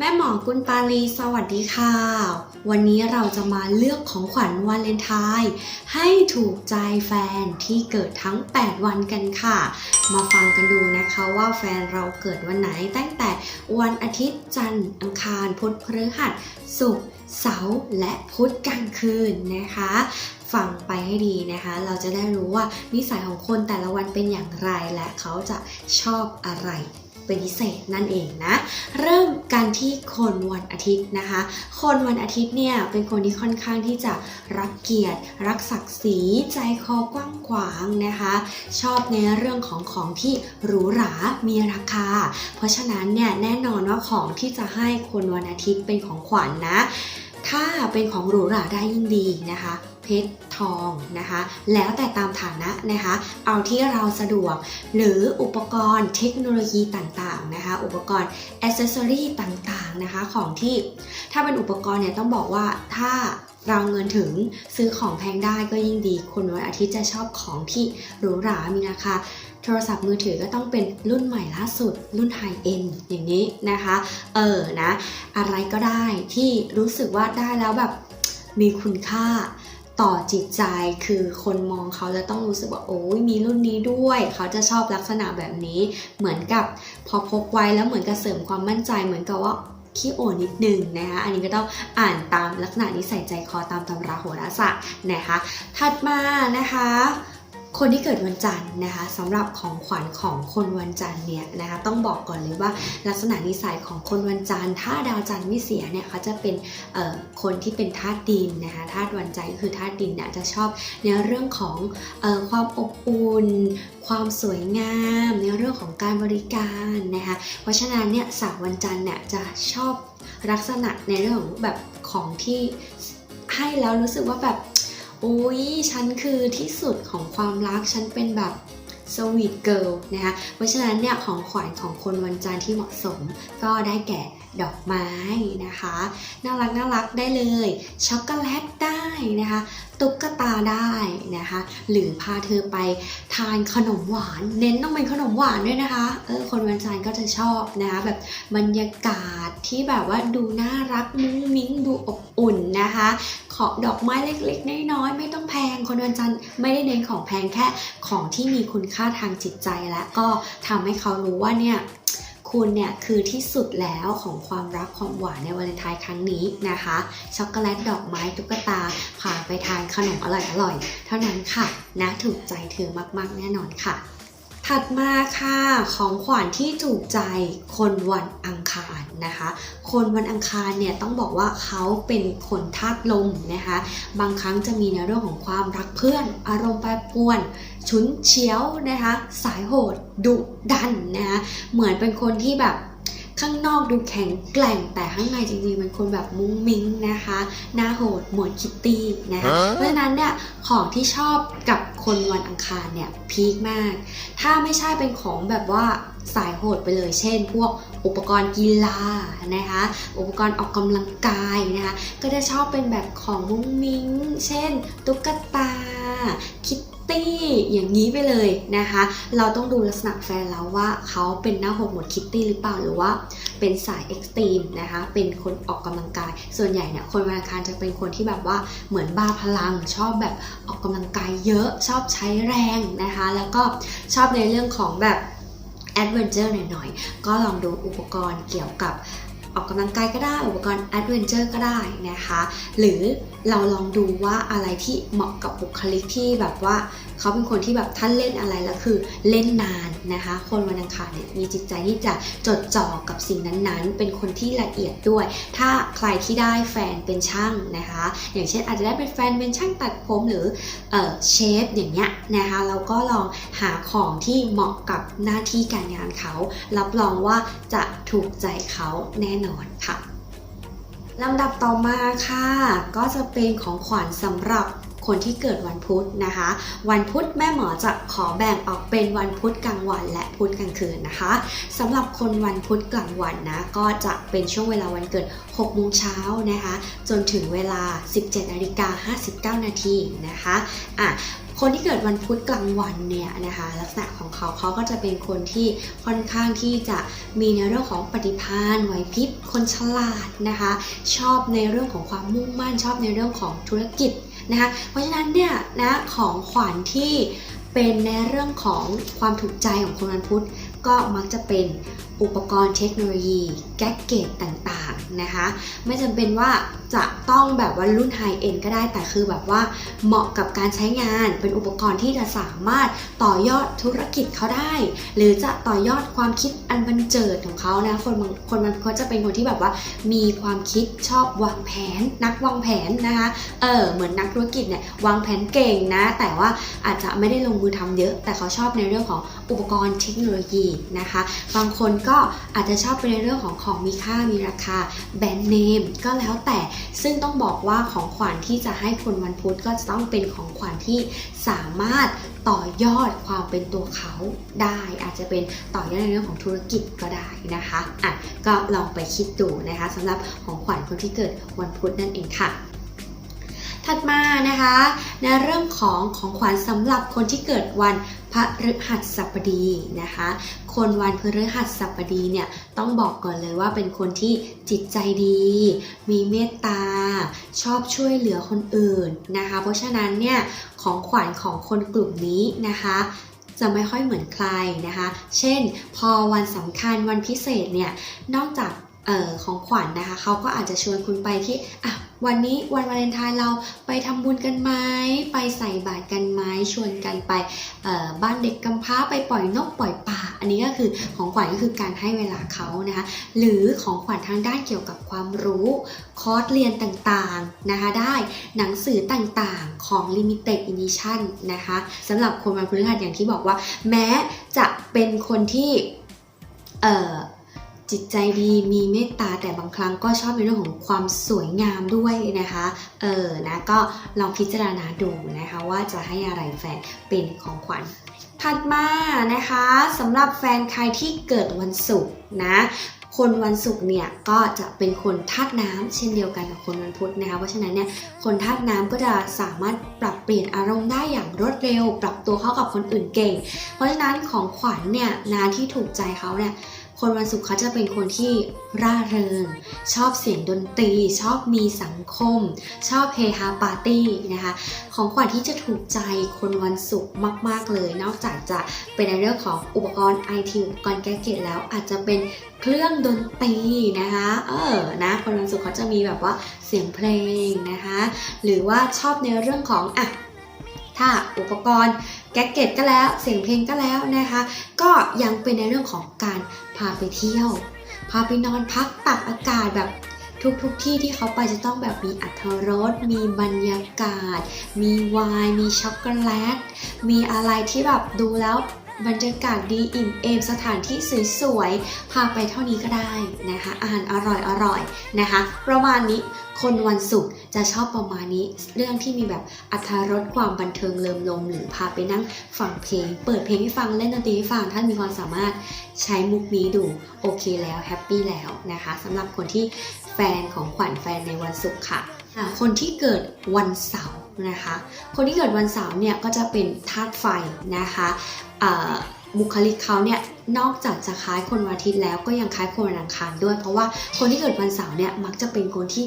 แม่หมอกุลปาลีสวัสดีค่ะ วันนี้เราจะมาเลือกของขวัญวาเลนไทน์ให้ถูกใจแฟนที่เกิดทั้ง 8 วันกันค่ะ มาฟังกันดูนะคะว่าแฟนเราเกิดวันไหนตั้งแต่วันอาทิตย์จันทร์อังคารพุธพฤหัสศุกร์เสาร์และพุธกลางคืนนะคะฟังไปให้ดีนะคะ เราจะได้รู้ว่านิสัยของคนแต่ละวันเป็นอย่างไรและเขาจะชอบอะไร เป็นพิเศษนั่นเองนะ เริ่มกันที่คนวันอาทิตย์นะคะ คนวันอาทิตย์เนี่ยเป็นคนที่ค่อนข้างที่จะรักเกียรติ รักศักดิ์ศรีใจคอกว้างขวางนะคะ ชอบในเรื่องของของที่หรูหรา มีราคา เพราะฉะนั้นเนี่ยแน่นอนว่าของที่จะให้คนวันอาทิตย์เป็นของขวัญนะถ้าเป็นของหรูหราได้ยิ่งดีนะคะ เพชรทองนะคะ แล้วแต่ตามฐานะนะคะ เอาที่เราสะดวก หรืออุปกรณ์เทคโนโลยีต่างๆนะคะ อุปกรณ์อ c เซสซอรี่ต่างๆนะคะ ของที่ถ้าเป็นอุปกรณ์เนี่ยต้องบอกว่าถ้าเราเงินถึงซื้อของแพงได้ก็ยิ่งดี คนวันอาทิตย์จะชอบของที่หรูหรา มีราคา โทรศัพท์มือถือก็ต้องเป็นรุ่นใหม่ล่าสุด รุ่นไฮเอ็นอย่างนี้นะคะ เออนะ อะไรก็ได้ที่รู้สึกว่าได้แล้วแบบมีคุณค่า ต่อจิตใจคือคนมองเขาจะต้องรู้สึกว่าโอ้ยมีรุ่นนี้ด้วย เขาจะชอบลักษณะแบบนี้เหมือนกับพอพกไว้แล้วเหมือนกับเสริมความมั่นใจเหมือนกับว่าขี้โอนิดนึงนะคะอันนี้ก็ต้องอ่านตามลักษณะนิสัยใจคอตามตำราโหราศาสตร์นะคะถัดมานะคะ คนที่เกิดวันจันทร์นะคะสำหรับของขวัญของคนวันจันทร์เนี่ยนะคะต้องบอกก่อนเลยว่าลักษณะนิสัยของคนวันจันทร์ถ้าดาวจันทร์ไม่เสียเนี่ยเขาจะเป็นคนที่เป็นธาตุดินนะคะธาตุวันจันทร์คือธาตุดินเนี่ยจะชอบในเรื่องของออความอบอุ่นความสวยงามในเรื่องของการบริการนะคะเพราะฉะนั้นเนี่ยสาววันจันทร์เนี่ยจะชอบลักษณะในเรื่องของแบบของที่ให้แล้วรู้สึกว่าแบบ อุ๊ย ฉันคือที่สุดของความรัก ฉันเป็นแบบสวีทเกิลนะคะ เพราะฉะนั้นเนี่ยของขวัญของคนวันจันทร์ที่เหมาะสมก็ได้แก่ดอกไม้นะคะ น่ารักน่ารักได้เลย ช็อกโกแลตได้นะคะ ตุ๊กตาได้นะคะ หรือพาเธอไปทานขนมหวาน เน้นต้องเป็นขนมหวานด้วยนะคะ เออ คนวันจันทร์ก็จะชอบนะคะแบบบรรยากาศที่แบบว่าดูน่ารักมุ้งมิ้งดูอบอุ่นนะคะ ขอดอกไม้เล็กๆน้อยๆไม่ต้องแพง คนวันจันทร์ไม่ได้เน้นของแพงแค่ของที่มีคุณค่าทางจิตใจและก็ทำให้เขารู้ว่าเนี่ย คุณเนี่ยคือที่สุดแล้วของความรักความหวานในวาเลนไทน์ครั้งนี้นะคะ ช็อกโกแลตดอกไม้ตุ๊กตาพาไปทานขนมอร่อยๆ เท่านั้นค่ะนะถูกใจเธอมากๆ แน่นอนค่ะ ถัดมาค่ะของขวัญที่ถูกใจคนวันอังคารนะคะ คนวันอังคารเนี่ยต้องบอกว่าเขาเป็นคนธาตุลมนะคะ บางครั้งจะมีในเรื่องของความรักเพื่อนอารมณ์แปรปรวน ฉุนเฉียวนะคะ สายโหดดุดันนะคะเหมือนเป็นคนที่แบบข้างนอกดูแข็งแกร่งแต่ข้างในจริงๆเป็นคนแบบมุ้งมิ้งนะคะหน้าโหดหมวดคิตตี้นะคะเพราะฉะนั้นเนี่ยของที่ชอบกับคนวันอังคารเนี่ยพีคมาก ถ้าไม่ใช่เป็นของแบบว่าสายโหดไปเลยเช่น พวก อุปกรณ์กีฬานะคะ อุปกรณ์ออกกำลังกายนะคะ ก็จะชอบเป็นแบบของมุ้งมิ้ง เช่น ตุ๊กตา คิตตี้อย่างนี้ไปเลยนะคะ เราต้องดูลักษณะแฟนแล้วว่าเขาเป็นหน้าหดหมดคิตตี้หรือเปล่าหรือว่าเป็นสายเอ็กซ์ตรีมนะคะ เป็นคนออกกำลังกาย ส่วนใหญ่เนี่ยคนวันอังคารจะเป็นคนที่แบบว่าเหมือนบ้าพลังชอบแบบออกกำลังกายเยอะชอบใช้แรงนะคะ แล้วก็ชอบในเรื่องของแบบ แอดเวนเจอร์หน่อยๆ ก็ลองดูอุปกรณ์เกี่ยวกับ ออกกำลังกายก็ได้ อุปกรณ์แอดเวนเจอร์ก็ได้นะคะ หรือเราลองดูว่าอะไรที่เหมาะกับบุคลิกที่แบบว่าเขาเป็นคนที่แบบท่านเล่นอะไรแล้วคือเล่นนานนะคะ คนวันอังคารเนี่ยมีจิตใจที่จะจดจ่อกับสิ่งนั้นๆ เป็นคนที่ละเอียดด้วย ถ้าใครที่ได้แฟนเป็นช่างนะคะ อย่างเช่นอาจจะได้เป็นแฟนเป็นช่างตัดผมหรือเออเชฟอย่างเงี้ยนะคะเราก็ลองหาของที่เหมาะกับหน้าที่การงานเขา รับรองว่าจะถูกใจเขาแน่นอนค่ะลำดับต่อมาค่ะ ก็จะเป็นของขวัญสำหรับคนที่เกิดวันพุธนะคะ วันพุธแม่หมอจะขอแบ่งออกเป็นวันพุธกลางวัน และพุธกลางคืนนะคะสำหรับคนวันพุธกลางวันนะก็จะเป็นช่วงเวลาวันเกิด6โมงเช้านะคะ จนถึงเวลา 17นาฬิกา59นาทีนะคะอะ คนที่เกิดวันพุธกลางวันเนี่ยนะคะลักษณะของเขาเขาก็จะเป็นคนที่ค่อนข้างที่จะมีในเรื่องของปฏิภาณไหวพริบคนฉลาดนะคะ ชอบในเรื่องของความมุ่งมั่น ชอบในเรื่องของธุรกิจนะคะเพราะฉะนั้นเนี่ยนะของขวัญที่เป็นในเรื่องของความถูกใจของคนวันพุธก็มักจะเป็นอุปกรณ์เทคโนโลยี แก๊กเกตต่างๆนะคะ ไม่จำเป็นว่าจะต้องแบบว่ารุ่นไฮเอ็นก็ได้แต่คือแบบว่าเหมาะกับการใช้งานเป็นอุปกรณ์ที่จะสามารถต่อยอดธุรกิจเขาได้ หรือจะต่อยอดความคิดอันบันเจิดของเขานะคนบางคนมันเขาจะเป็นคนที่แบบว่า มีความคิดชอบวางแผน นักวางแผนนะคะเออเหมือนนักธุรกิจเนี่ยวางแผนเก่งนะ แต่ว่าอาจจะไม่ได้ลงมือทำเยอะ แต่เขาชอบในเรื่องของอุปกรณ์เทคโนโลยีนะคะ บางคนก็อาจจะชอบไปในเรื่องของของมีค่ามีราคาแบรนด์เนมก็แล้วแต่ซึ่งต้องบอกว่าของขวัญที่จะให้คนวันพุธก็จะต้องเป็นของขวัญที่สามารถต่อยอดความเป็นตัวเขาได้ อาจจะเป็นต่อยอดในเรื่องของธุรกิจก็ได้นะคะอะก็ลองไปคิดดูนะคะสำหรับของขวัญคนที่เกิดวันพุธนั่นเองค่ะ ถัดมานะคะในเรื่องของของขวัญสำหรับคนที่เกิดวันพฤหัสบดีนะคะ คนวันพฤหัสบดีเนี่ยต้องบอกก่อนเลยว่าเป็นคนที่จิตใจดี มีเมตตา ชอบช่วยเหลือคนอื่นนะคะ เพราะฉะนั้นเนี่ยของขวัญของคนกลุ่มนี้นะคะจะไม่ค่อยเหมือนใครนะคะ เช่น พอวันสำคัญวันพิเศษเนี่ย นอกจาก ออของขวัญนนะคะเขาก็อาจจะชวนคุณไปที่อะวันนี้วันวาเลนไทน์เราไปทำบุญกันไหมไปใส่บาตรกันไหมชวนกันไปบ้านเด็กกำพร้าไปปล่อยนกปล่อยปลาอันนี้ก็คือของขวัญก็คือการให้เวลาเขานะคะ หรือของขวัญทางด้านเกี่ยวกับความรู้ คอร์สเรียนต่างๆนะคะ ได้หนังสือต่างๆของ Limited Edition นะคะสำหรับคนวันพฤหัสอย่างที่บอกว่า แม้จะเป็นคนที่เอ่อ จิตใจดีมีเมตตาแต่บางครั้งก็ชอบในเรื่องของความสวยงามด้วยนะคะ เออนะก็ลองพิจารณาดูนะคะว่าจะให้อะไรแฟนเป็นของขวัญถัดมานะคะสำหรับแฟนใครที่เกิดวันศุกร์นะคนวันศุกร์เนี่ยก็จะเป็นคนธาตุน้ำเช่นเดียวกันกับคนวันพุธนะคะเพราะฉะนั้นเนี่ยคนธาตุน้ำก็จะสามารถปรับเปลี่ยนอารมณ์ได้อย่างรวดเร็ว ปรับตัวเข้ากับคนอื่นเก่ง เพราะฉะนั้นของขวัญเนี่ยนาที่ถูกใจเขาเนี่ย คนวันศุกร์เขาจะเป็นคนที่ร่าเริง ชอบเสียงดนตรี ชอบมีสังคม ชอบเฮฮาปาร์ตี้นะคะ ของขวัญที่จะถูกใจคนวันศุกร์มาก ๆ เลย นอกจากจะเป็นในเรื่องของอุปกรณ์ไอทีอุปกรณ์แก๊กเกตแล้วอาจจะเป็นเครื่องดนตรีนะคะ เออ นะ คนวันศุกร์เขาจะมีแบบว่าเสียงเพลงนะคะ หรือว่าชอบในเรื่องของอะถ้าอุปกรณ์ แก๊กเก็ตก็แล้ว เสียงเพลงก็แล้วนะคะ ก็ยังเป็นในเรื่องของการพาไปเที่ยว พาไปนอนพักตักอากาศแบบทุกทุกๆที่ที่เขาไปจะต้องแบบมีอัธรส มีบรรยากาศ มีไวน์ มีช็อกโกแลต มีอะไรที่แบบดูแล้ว บรรยากาศดีอิ่มเอมสถานที่สวยๆ พาไปเท่านี้ก็ได้นะคะ อาหารอร่อยๆนะคะ ประมาณนี้คนวันศุกร์จะชอบประมาณนี้ เรื่องที่มีแบบอัธรสความบันเทิงเลิมลม หรือพาไปนั่งฟังเพลง เปิดเพลงให้ฟังเล่นดนตรีให้ฟังท่านมีความสามารถใช้มุกนี้ดูโอเคแล้วแฮปปี้แล้วนะคะสำหรับคนที่แฟนของขวัญแฟนในวันศุกร์ค่ะ คนที่เกิดวันเสาร์ นะคะ คนที่เกิดวันเสาร์เนี่ยก็จะเป็นธาตุไฟนะคะบุคลิกเขาเนี่ยนอกจากจะคล้ายคนวันอาทิตย์แล้วก็ยังคล้ายคนวันอังคารด้วย เพราะว่าคนที่เกิดวันเสาร์เนี่ยมักจะเป็นคนที่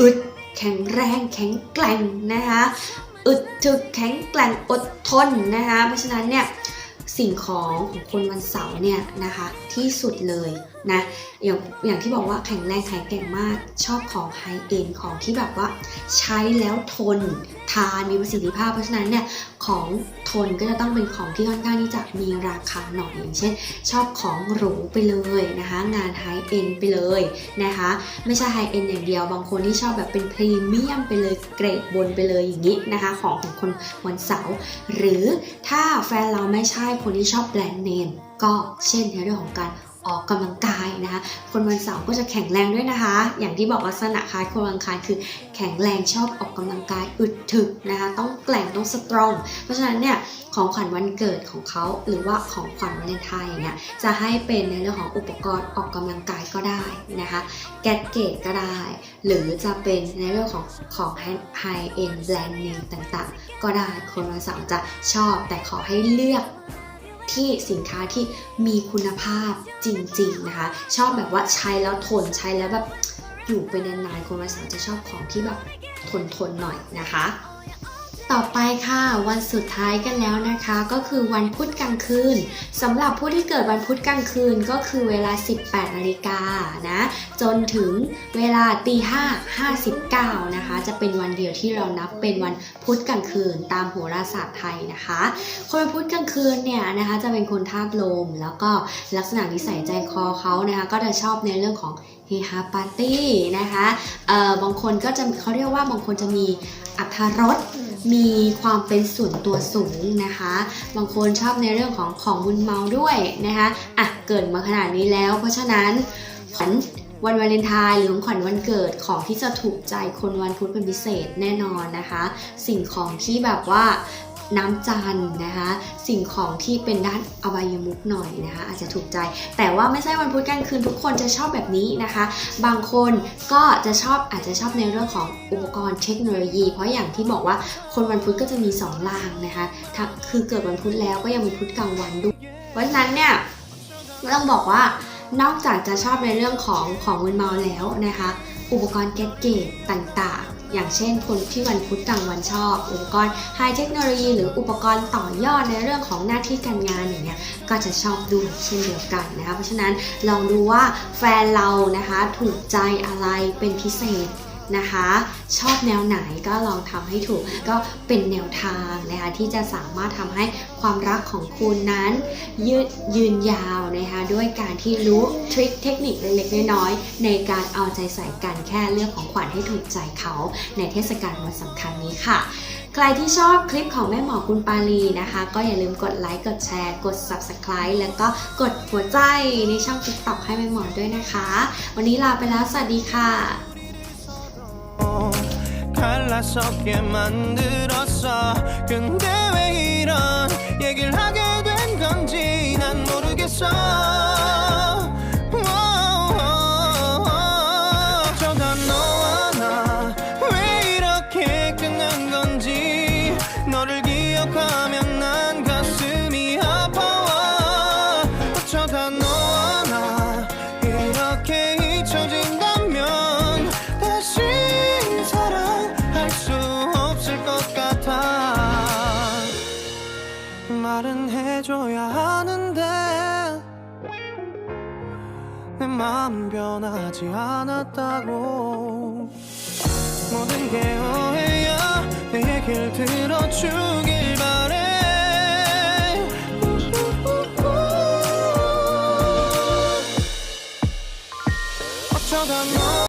อึดแข็งแรงแข็งแกร่งนะคะอึดถึกแข็งแกร่งอดทนนะคะเพราะฉะนั้นเนี่ย สิ่งของของคนวันเสาร์เนี่ยนะคะที่สุดเลยนะอย่างอย่างที่บอกว่าแข็งแรงแข็งแกร่งมากชอบของไฮเอ็นของที่แบบว่าใช้แล้วทนทานมีประสิทธิภาพ เพราะฉะนั้นเนี่ยของทนก็จะต้องเป็นของที่ค่อนข้างที่จะมีราคาหน่อยอย่างเช่น ชอบของหรูไปเลยนะคะงานไฮเอ็นไปเลยนะคะไม่ใช่ไฮเอ็นอย่างเดียวบางคนที่ชอบแบบเป็นพรีเมียมไปเลยเกรดบนไปเลยอย่างนี้นะคะของของคนวันเสาร์หรือถ้าแฟนเราไม่ใช่คนที่ชอบแบรนด์เนมก็เช่นในเรื่องของการออกกำลังกายนะคะ คนวันเสาร์ก็จะแข็งแรงด้วยนะคะ อย่างที่บอกลักษณะคล้ายคนวันอังคารคือแข็งแรงชอบออกกำลังกายอึดถึกนะคะ ต้องแกร่งต้องสตรอง เพราะฉะนั้นเนี่ยของขวัญวันเกิดของเขาหรือว่าของขวัญวาเลนไทน์อย่างเงี้ยจะให้เป็นในเรื่องของอุปกรณ์ออกกำลังกายก็ได้นะคะ แกดเกตก็ได้ หรือจะเป็นในเรื่องของของไฮเอ็นแบรนด์เนมต่างๆ ก็ได้คนวันเสาร์จะชอบแต่ขอให้เลือก ที่สินค้าที่มีคุณภาพจริงๆนะคะ ชอบแบบว่าใช้แล้วทนใช้แล้วแบบอยู่ไปนานๆคนวัยสาวจะชอบของที่แบบทนๆหน่อยนะคะ ต่อไปค่ะ วันสุดท้ายกันแล้วนะคะ ก็คือวันพุธกลางคืนสำหรับผู้ที่เกิดวันพุธกลางคืนก็คือเวลา 18นาฬิกานะจนถึงเวลาตี5 59นะคะ จะเป็นวันเดียวที่เรานับเป็นวันพุธกลางคืนตามโหราศาสตร์ไทยนะคะ คนวันพุธกลางคืนเนี่ยนะคะจะเป็นคนธาตุลม แล้วก็ลักษณะนิสัยใจคอเขานะคะก็จะชอบในเรื่องของเฮฮาปาร์ตี้นะคะเอ่อบางคนก็จะเขาเรียกว่าบางคนจะมีอัธรส มีความเป็นส่วนตัวสูงนะคะ บางคนชอบในเรื่องของของมึนเมาด้วยนะคะอะเกิดมาขนาดนี้แล้ว เพราะฉะนั้นขวัญวันวาเลนไทน์หรือของขวัญวันเกิดของที่จะถูกใจคนวันพุธเป็นพิเศษแน่นอนนะคะ สิ่งของที่แบบว่า น้ำจันนะคะ สิ่งของที่เป็นด้านอบายมุกหน่อยนะคะ อาจจะถูกใจ แต่ว่าไม่ใช่วันพุธกลางคืนทุกคนจะชอบแบบนี้นะคะ บางคนก็จะชอบอาจจะชอบในเรื่องของอุปกรณ์เทคโนโลยี เพราะอย่างที่บอกว่าคนวันพุธก็จะมีสองล่างนะคะคือเกิดวันพุธแล้วก็ยังมีพุธกลางวันด้วยเพราะฉะนั้นเนี่ยต้องบอกว่านอกจากจะชอบในเรื่องของของมึนเมาแล้วนะคะ อุปกรณ์แกดเกตต่างๆ อย่างเช่นคนที่วันพุธกลางวันชอบ อุปกรณ์ไฮเทคโนโลยี หรืออุปกรณ์ต่อยอดในเรื่องของหน้าที่การงานอย่างเงี้ยก็จะชอบดูเช่นเดียวกันนะคะเพราะฉะนั้นลองดูว่าแฟนเรานะคะถูกใจอะไรเป็นพิเศษ นะคะ ชอบแนวไหนก็ลองทำให้ถูกก็เป็นแนวทางนะคะที่จะสามารถทำให้ความรักของคุณนั้น ยืดยืนยาวนะคะด้วยการที่รู้ทริคเทคนิคเล็กๆน้อยๆในการเอาใจใส่กันแค่เลือกของขวัญให้ถูกใจเขาในเทศกาลวันสำคัญนี้ค่ะใครที่ชอบคลิปของแม่หมอคุณปาลีนะคะ ก็อย่าลืมกดไลค์ กดแชร์ กด subscribe แล้วก็กดหัวใจในช่อง TikTok ให้แม่หมอด้วยนะคะ วันนี้ลาไปแล้ว สวัสดีค่ะ 갈라섰게 만들었어. 근데 왜 이런 얘기를 하게 된 건지 난 모르겠어 어 말은 해줘야 하는데 내 마음 변하지 않았다고. 모든 게 오해야 내 얘기를 들어주길 바래. 어쩌다 너